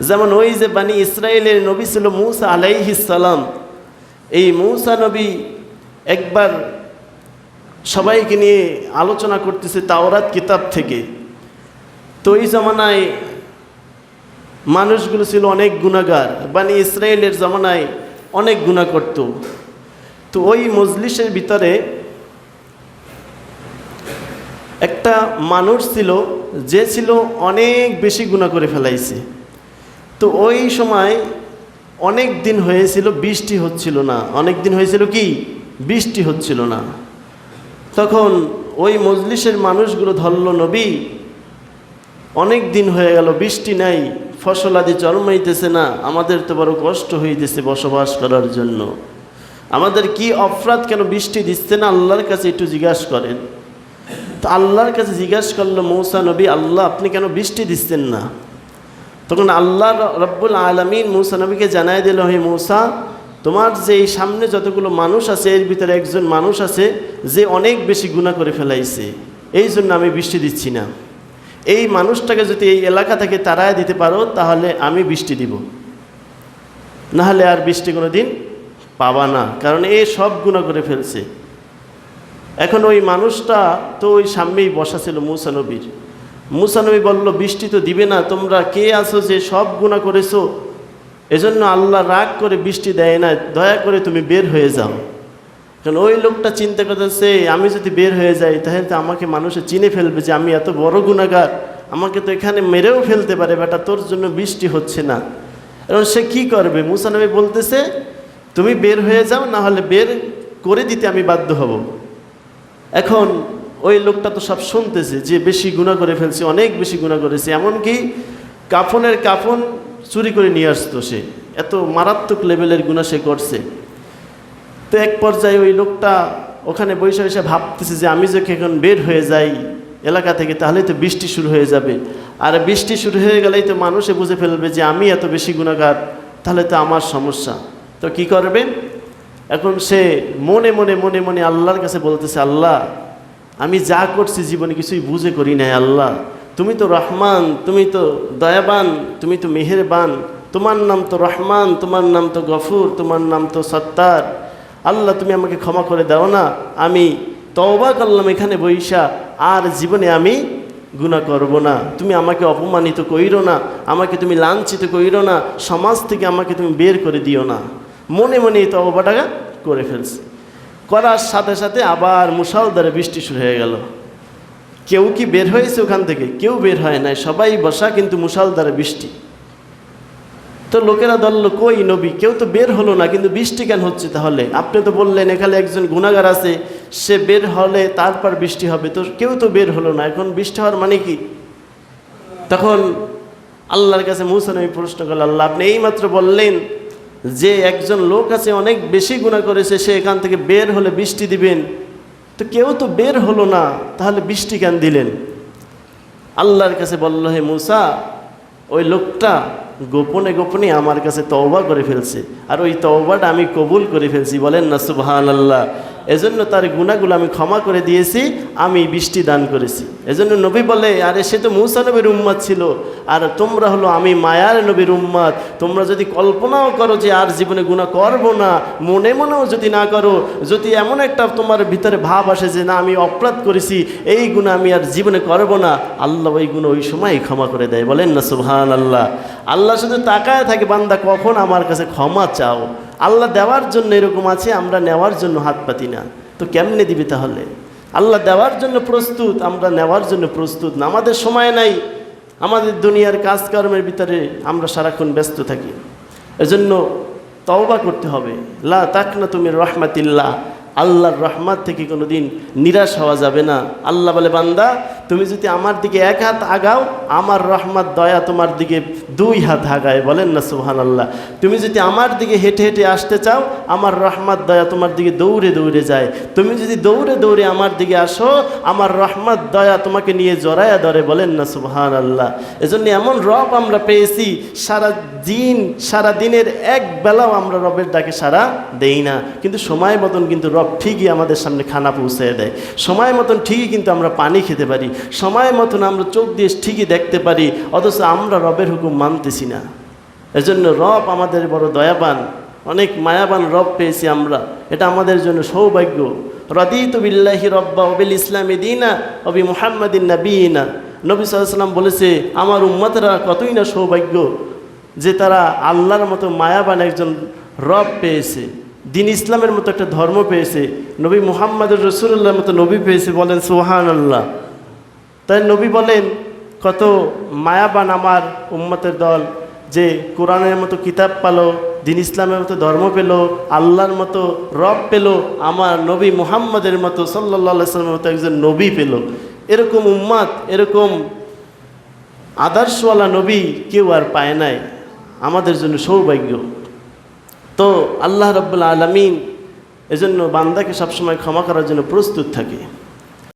যেমন ওই যে বানি ইসরায়েলের নবী ছিল মুসা আলাইহিসালাম এই মৌসা নবী একবার সবাইকে নিয়ে আলোচনা করতেছে তাওরাত কিতাব থেকে। তো এই জমানায় মানুষগুলো ছিল অনেক গুণাগার বানি ইসরায়েলের জমানায় অনেক গুণা করত। তো ওই মজলিসের ভিতরে একটা মানুষ ছিল, যে ছিল অনেক বেশি গুণা করে ফেলাইছে। তো ওই সময় অনেক দিন হয়েছিল, বৃষ্টি হচ্ছিল না। অনেক দিন হয়েছিল কি? বৃষ্টি হচ্ছিল না। তখন ওই মজলিসের মানুষগুলো ধরল, নবী, অনেক দিন হয়ে গেল, বৃষ্টি নাই, ফসল আদি জন্মাইতেছে না, আমাদের তো বড় কষ্ট হইতেছে বসবাস করার জন্য। আমাদের কি অপরাধ কেন বৃষ্টি দিচ্ছে না? আল্লাহর কাছে একটু জিজ্ঞাসা করেন। তো আল্লাহর কাছে জিজ্ঞাসা করল, মৌসা নবী, আল্লাহ, আপনি কেন বৃষ্টি দিচ্ছেন না? তখন আল্লাহ রব্বুল আলমিন মৌসা নবীকে জানাই দিল, হে মৌসা, তোমার যে এই সামনে যতগুলো মানুষ আছে, এর ভিতরে একজন মানুষ আছে যে অনেক বেশি গুণা করে ফেলাইছে। এই জন্য আমি বৃষ্টি দিচ্ছি না। এই মানুষটাকে যদি এই এলাকা থেকে তাড়ায় দিতে পারো, তাহলে আমি বৃষ্টি দিব। নাহলে আর বৃষ্টি কোনো দিন পাবা না, কারণ এ সব গুণা করে ফেলছে। এখন ওই মানুষটা তো ওই সামনেই বসা ছিল মুসানবীর মুসানবী বলল, বৃষ্টি তো দিবে না, তোমরা কে আছো যে সব গুণা করেছ? এজন্য আল্লাহ রাগ করে বৃষ্টি দেয় না, দয়া করে তুমি বের হয়ে যাও। কারণ ওই লোকটা চিন্তা করতেছে, আমি যদি বের হয়ে যাই, তাহলে তো আমাকে মানুষে চিনে ফেলবে যে আমি এত বড় গুণাগার আমাকে তো এখানে মেরেও ফেলতে পারে, বেটা, তোর জন্য বৃষ্টি হচ্ছে না। এবং সে কি করবে? মুসানবী বলতেছে, তুমি বের হয়ে যাও, না হলে বের করে দিতে আমি বাধ্য হব। এখন ওই লোকটা তো সব শুনতেছে যে বেশি গুণা করে ফেলছে, অনেক বেশি গুণা করেছে, এমনকি কাফনের কাফন চুরি করে নিয়ে আসতো সে। এত মারাত্মক লেভেলের গুণা সে করছে। তো এক পর্যায়ে ওই লোকটা ওখানে বসে বসে ভাবতেছে যে আমি যদি এখন বের হয়ে যাই এলাকা থেকে তাহলে তো বৃষ্টি শুরু হয়ে যাবে। আর বৃষ্টি শুরু হয়ে গেলেই তো মানুষে বুঝে ফেলবে যে আমি এত বেশি গুণাগার তাহলে তো আমার সমস্যা। তো কি করবে? এখন সে মনে মনে মনে মনে আল্লাহর কাছে বলতেছে, আল্লাহ আমি যা করছি জীবনে কিছুই বুঝে করি নাই, আল্লাহ। তুমি তো রহমান, তুমি তো দয়াবান, তুমি তো মেহেরবান। তোমার নাম তো রহমান, তোমার নাম তো গফুর, তোমার নাম তো সত্তার। আল্লাহ, তুমি আমাকে ক্ষমা করে দাও না। আমি তওবা করলাম এখানে বৈশা, আর জীবনে আমি গুণা করব না। তুমি আমাকে অপমানিত কইরো না, আমাকে তুমি লাঞ্ছিত কইরো না, সমাজ থেকে আমাকে তুমি বের করে দিও না। মনে মনে এই তওবাটা করে ফেলছে। করার সাথে সাথে আবার মুসালদারে বৃষ্টি শুরু হয়ে গেল। কেউ কি বের হয়েছে ওখান থেকে? কেউ বের হয় নাই। সবাই বসা কিন্তু মুসালদারে বৃষ্টি। তো লোকেরা ধরল, কই নবী, কেউ তো বের হলো না, কিন্তু বৃষ্টি কেন হচ্ছে তাহলে? আপনি তো বললেন, এখানে একজন গুণাগার আছে, সে বের হলে তারপর বৃষ্টি হবে। তো কেউ তো বের হলো না, এখন বৃষ্টি হওয়ার মানে কি? তখন আল্লাহর কাছে মুসা নবী প্রশ্ন করল আল্লাহ, আপনি এইমাত্র বললেন যে একজন লোক আছে, অনেক বেশি গুণা করেছে, সে এখান থেকে বের হলে বৃষ্টি দিবেন। তো কেউ তো বের হলো না, তাহলে বৃষ্টি কেন দিলেন? আল্লাহর কাছে বলল, হে মুসা, ওই লোকটা গোপনে গোপনে আমার কাছে তওবা করে ফেলছে। আর ওই তওবাটা আমি কবুল করে ফেলছি। বলেন না সুবহান আল্লাহ এজন্য তার গুণাগুলো আমি ক্ষমা করে দিয়েছি, আমি বৃষ্টি দান করেছি। এজন্য নবী বলে, আরে, সে তো মৌসা নবীর উম্মাদ ছিল। আর তোমরা হলো আমি মায়ার নবীর উম্মাদ তোমরা যদি কল্পনাও করো যে আর জীবনে গুণা করব না, মনে মনেও যদি না করো, যদি এমন একটা তোমার ভিতরে ভাব আসে যে না, আমি অপরাধ করেছি, এই গুণা আমি আর জীবনে করব না। আল্লাহ ওই গুণ ওই সময় ক্ষমা করে দেয়। বলেন না সুবহান আল্লাহ আল্লাহ শুধু তাকায় থাকে, বান্দা, কখন আমার কাছে ক্ষমা চাও? আল্লাহ দেওয়ার জন্য এরকম আছে, আমরা নেওয়ার জন্য হাত পাতি না। তো কেমনে দিবি তাহলে? আল্লাহ দেওয়ার জন্য প্রস্তুত, আমরা নেওয়ার জন্য প্রস্তুত না। আমাদের সময় নাই। আমাদের দুনিয়ার কাজকর্মের ভিতরে আমরা সারাক্ষণ ব্যস্ত থাকি। এজন্য তওবা করতে হবে। লা তাক না তুমি রহমাতিল্লাহ। আল্লাহর রহমাত থেকে কোনো দিন নিরাশ হওয়া যাবে না। আল্লাহ বলে, বান্দা, তুমি যদি আমার দিকে এক হাত আগাও, আমার রহমত, দয়া তোমার দিকে দুই হাত আগায়। বলেন না সুহান আল্লাহ তুমি যদি আমার দিকে হেঁটে হেঁটে আসতে চাও, আমার রহমত, দয়া তোমার দিকে দৌড়ে দৌড়ে যায়। তুমি যদি দৌড়ে দৌড়ে আমার দিকে আসো, আমার রহমত, দয়া তোমাকে নিয়ে জড়ায়া ধরে। বলেন না সুবহান আল্লাহ এজন্য এমন রব আমরা পেয়েছি, সারা দিন, সারা দিনের এক বেলাও আমরা রবের ডাকে সারা দেই না। কিন্তু সময় মতন কিন্তু রব ঠিকই আমাদের সামনে খানা পৌঁছে দেয়। সময় মতন ঠিকই কিন্তু আমরা পানি খেতে পারি। সময় মতন আমরা চোখ দিয়ে ঠিকই দেখতে পারি। অথচ আমরা রবের হুকুম মানতেছি না। এজন্য রব আমাদের বড় দয়াবান। অনেক মায়াবান রব পেয়েছি আমরা। এটা আমাদের জন্য সৌভাগ্য। রদিত বিল্লাহি রব্বা অবিল ইসলামী দিনা অবি মুহাম্মাদিন নবীনা নবী সাল্লাম বলেছে, আমার উম্মতেরা কতই না সৌভাগ্য যে তারা আল্লাহর মতো মায়াবান একজন রব পেয়েছে। দিন ইসলামের মতো একটা ধর্ম পেয়েছে, নবী মুহাম্মদুর রসুল্লাহর মতো নবী পেয়েছে বলেন সোহান আল্লাহ তাই নবী বলেন, কত মায়াবান আমার উম্মতের দল যে কোরআনের মতো কিতাব পালো, দিন ইসলামের মতো ধর্ম পেল, আল্লাহর মতো রব পেল, আমার নবী মুহাম্মদের মতো সাল্লা সাল্লামের মতো একজন নবী পেল। এরকম উম্মাদ, এরকম আদর্শওয়ালা নবী কেউ আর পায় নাই। আমাদের জন্য সৌভাগ্য। তো আল্লাহ রব্বুল আলমিন এজন্য বান্দাকে সবসময় ক্ষমা করার জন্য প্রস্তুত থাকে।